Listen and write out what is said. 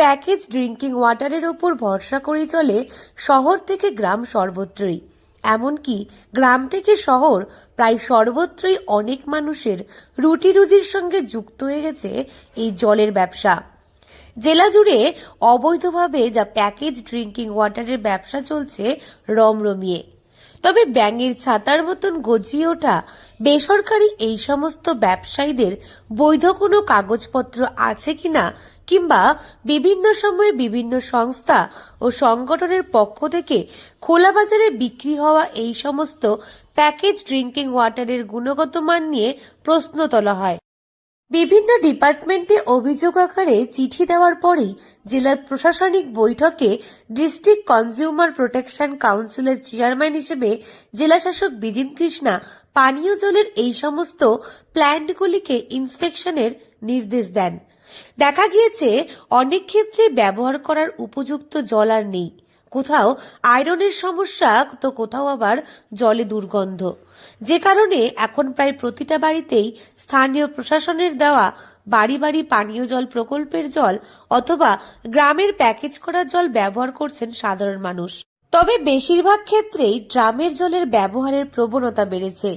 Package drinking ওয়াটারের ওপর ভরসা করে চলে শহর থেকে গ্রাম সর্বত্রই। এমনকি গ্রাম থেকে শহর প্রায় সর্বত্রই অনেক মানুষের রুটি রুজির সঙ্গে যুক্ত হয়ে গেছে এই জলের ব্যবসা। জেলা জুড়ে অবৈধভাবে যা প্যাকেজ ড্রিঙ্কিং ওয়াটারের ব্যবসা চলছে রমরমিয়ে। তবে ব্যাঙের ছাতার মতন গজিয়ে ওঠা বেসরকারি এই সমস্ত ব্যবসায়ীদের বৈধ কোনো কাগজপত্র আছে কিনা কিংবা বিভিন্ন সময়ে বিভিন্ন সংস্থা ও সংগঠনের পক্ষ থেকে খোলা বাজারে বিক্রি হওয়া এই সমস্ত প্যাকেজ ড্রিঙ্কিং ওয়াটারের গুণগত মান নিয়ে প্রশ্ন তোলা হয়। বিভিন্ন ডিপার্টমেন্টে অভিযোগ আকারে চিঠি দেওয়ার পরেই জেলার প্রশাসনিক বৈঠকে ডিস্ট্রিক্ট কনজিউমার প্রোটেকশন কাউন্সিলের চেয়ারম্যান হিসেবে জেলাশাসক বিজিন কৃষ্ণা পানীয় জলের এই সমস্ত প্ল্যান্টগুলিকে ইন্সপেকশনের নির্দেশ দেন। দেখা গিয়েছে, অনেক ক্ষেত্রে ব্যবহার করার উপযুক্ত জল আর নেই। কোথাও আয়রনের সমস্যা, তো কোথাও আবার জলে দুর্গন্ধ। যে কারণে এখন প্রায় প্রতিটা বাড়িতেই স্থানীয় প্রশাসনের দেওয়া বাড়ি বাড়ি পানীয় জল প্রকল্পের জল অথবা গ্রামের প্যাকেজ করা জল ব্যবহার করছেন সাধারণ মানুষ। তবে বেশিরভাগ ক্ষেত্রেই ড্রামের জলের ব্যবহারের প্রবণতা বেড়েছে।